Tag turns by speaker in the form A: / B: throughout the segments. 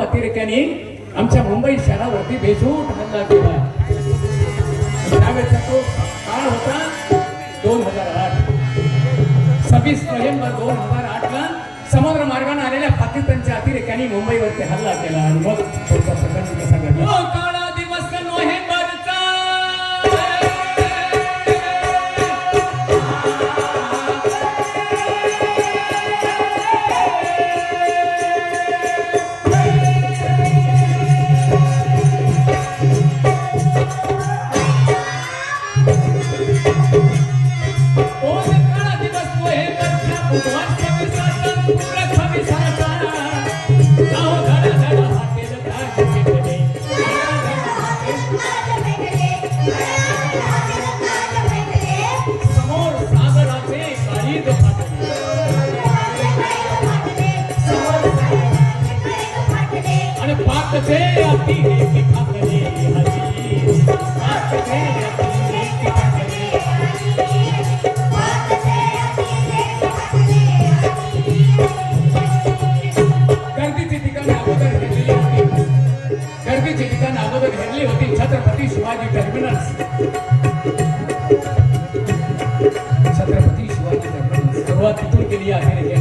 A: अतिरेक्याने आमच्या मुंबई शहरावरती बेसूट हल्ला केला. त्यावेळेचा तो काळ होता दोन हजार आठ. सव्वीस नोव्हेंबर दोन हजार आठ ला समुद्र मार्गाने आलेल्या पाकिस्तानच्या अतिरेक्याने मुंबईवरती हल्ला केला आणि मग पुढचा प्रकरण कसा घडला? हो, छत्रपती शिवाजी टर्मिनस. छत्रपती शिवाजी टर्मिनस. सुरुवात तिथून केली आहे.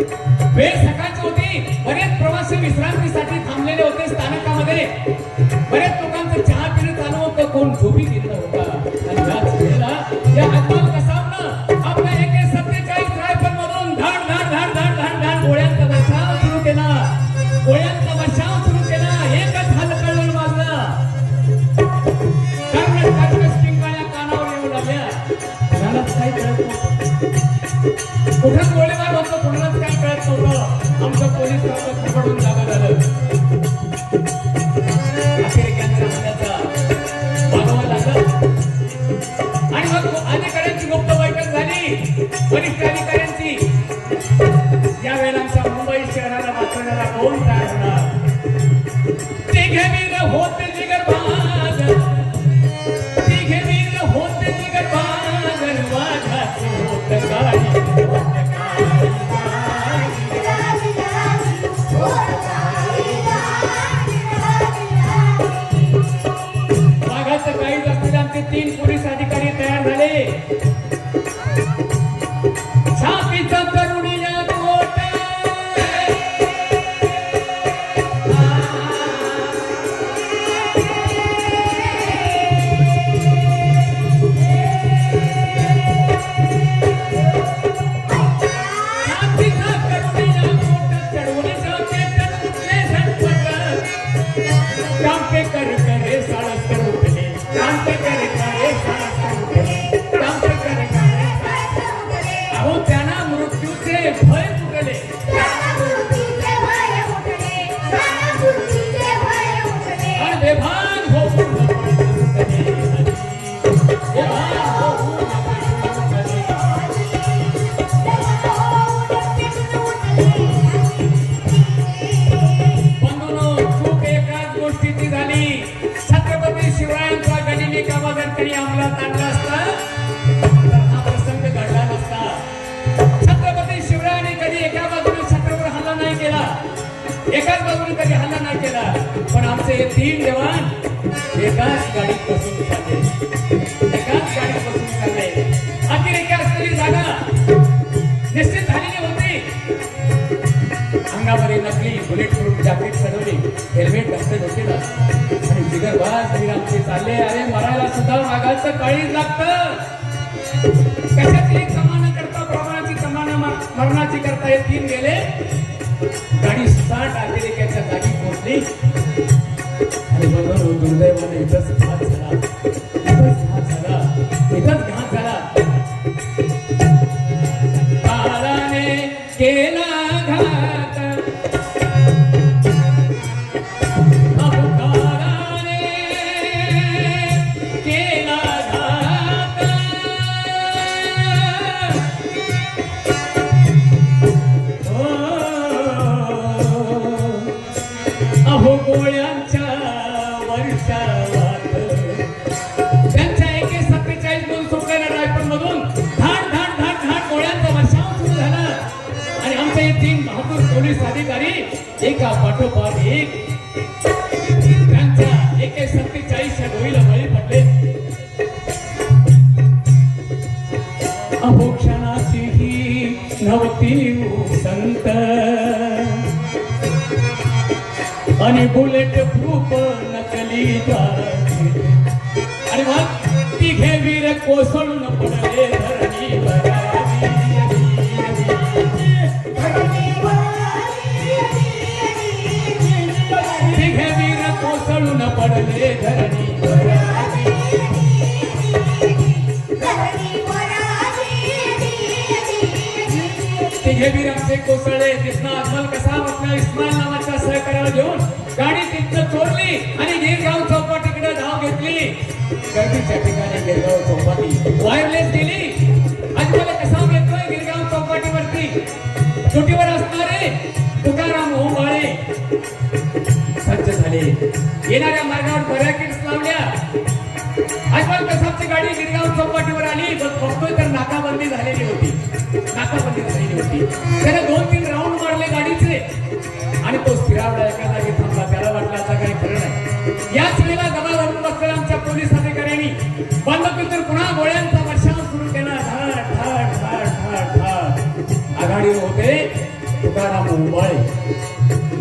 A: वेळ सकाळची होती. बरेच प्रवासी विश्रांतीसाठी थांबलेले होते स्थानकामध्ये. बरेच लोकांचं चहा पिणं चालू होतं. कोण झोपी घेतलं होता? आणि याच वेळेला या अज्ञात कसाबनं आपल्या एके सत्तेचाळीस रायफल मधून धाड धाड धाड धाड धाड धाड गोळ्यांचा वर्षाव सुरू केला. गोळ्यांचा तरी अंमलात आणला असता. तर हा प्रसंग घडला नसता. छत्रपती शिवरायाने कधी एका बाजूने छत्रपूर हल्ला नाही केला. एकाच बाजूने कधी हल्ला नाही केला. पण आमचे हे तीन जवान एकाच गाडीत बसून असं वाघाचं काळीच लागतं. कशातली कमान करता प्रमाणाची कमान मरणाची करता हे तीन गेले. गाडी साठ आलेली त्याच्या जागी पोहोचली. आणि बरोबर दुर्दैवाने इथंच घात झाला. इथंच अधिकारी एका पाठोपाठ एक त्यांच्या एके सत्तेचाळीसच्या गोळीला बळी पडले अभोक्षणाची ही नव्हती संत आणि बुलेट प्रूफ नकली आणि मग तिघे वीर कोसळून पडले. गिरगाव चौपाटीवरती. सुटीवर असणारे तुकाराम ओंबाळे सज्ज झाले. येणाऱ्या मार्गावर बऱ्याकीच लावल्या. अजमल कसाबची गाडी गिरगाव चौपाटीवर आली. बघतोय तर नाकाबंदी झालेली होती. नाकाबंदी झालेली होती. त्याला दोन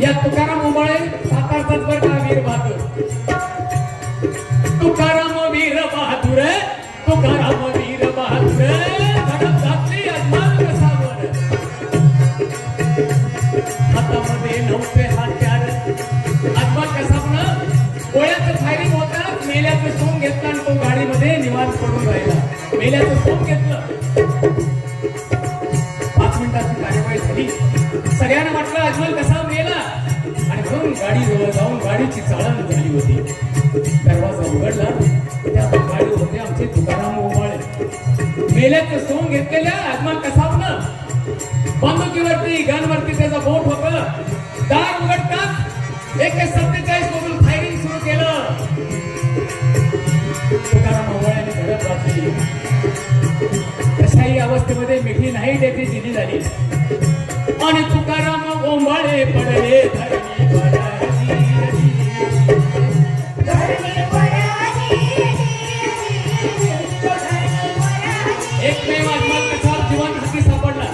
A: या तुकाराम उमळे सातारचाच बरं वीर बहादूर. तुकाराम वीर बहादूर तुकाराम सगळ्यांना म्हटलं अजमल कसा मेला? आणि म्हणून गाडी जवळ जाऊन गाडीची चाळण झाली होती. दरवाजा उघडला. त्या गाडी होते आमचे तुकाराम ओमाळे मेल्याचं सोंग घेतलेल्या अजमल कसाबनं बंदुकीवरती गनवरती त्याचा बोट होत. दार उघडतात एक सत्तेचाळीस मधून फायरिंग सुरू केलं. तुकाराम ओमाळ्याने घडत वाचली तशाही अवस्थेमध्ये मिठी नाही त्याची दिली झाली. त्याच्यावर जीवन हाती सापडला.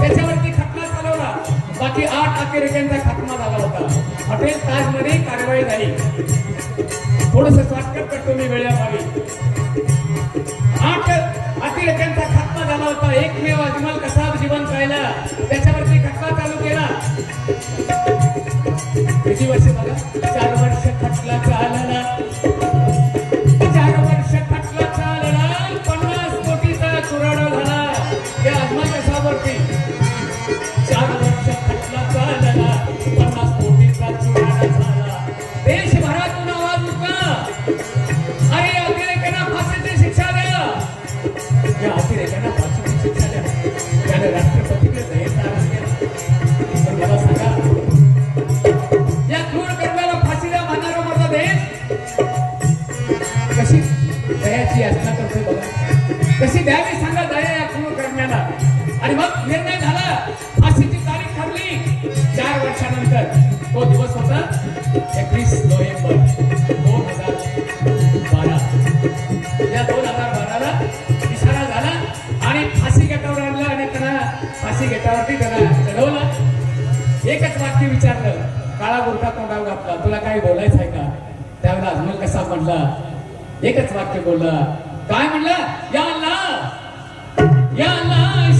A: त्याच्यावरती खटला चालवला. बाकी आठ अतिरेक्यांचा खात्मा झाला होता. हॉटेल ताजमध्ये कारवाई झाली. थोडस शॉर्टकट करतो मी वेळेअभावी आठ अतिरेक्यांचा खात्मा झाला होता. एकमेव अजमल कसा जीवन राहिला. त्याच्यावरती खटला चालू केला. किती वर्ष बघा निर्णय झाला. फाशीची तारीख ठरली. चार वर्षानंतर. तो दिवस होता एकवीस नोव्हेंबर दोन हजार बारा. या दोन हजार बाराला इशारा झाला आणि फाशी गेटावर आणला आणि त्यांना फाशी गेटावरती त्यांना चढवलं. एकच वाक्य विचारलं. काळा गुरखा तोंडावर घातला. तुला काही बोलायचं आहे का? त्यावेळेला अजमल कसा म्हणला एकच वाक्य बोलला. काय म्हणला या अल्लाह! या अल्लाह!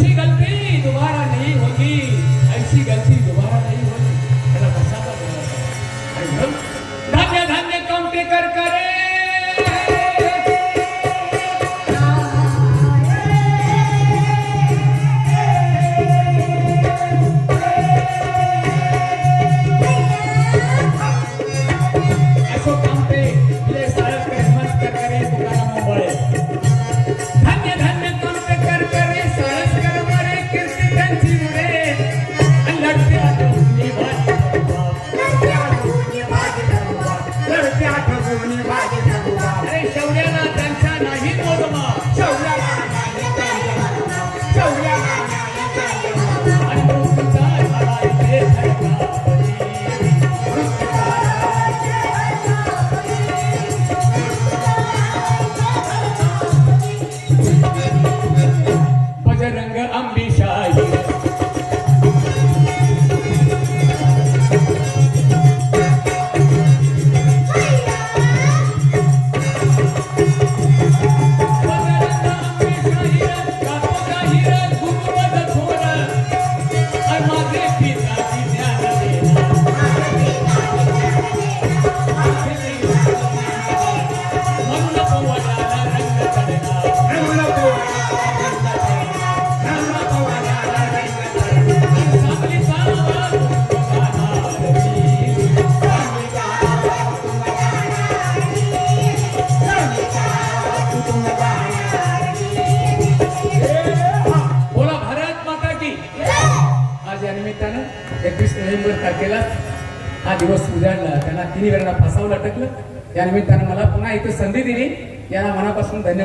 A: Glória तिन्ही वेळेला फसावलं अटकलं. या निमित्तानं मला पुन्हा इथे संधी दिली. याला मनापासून धन्यवाद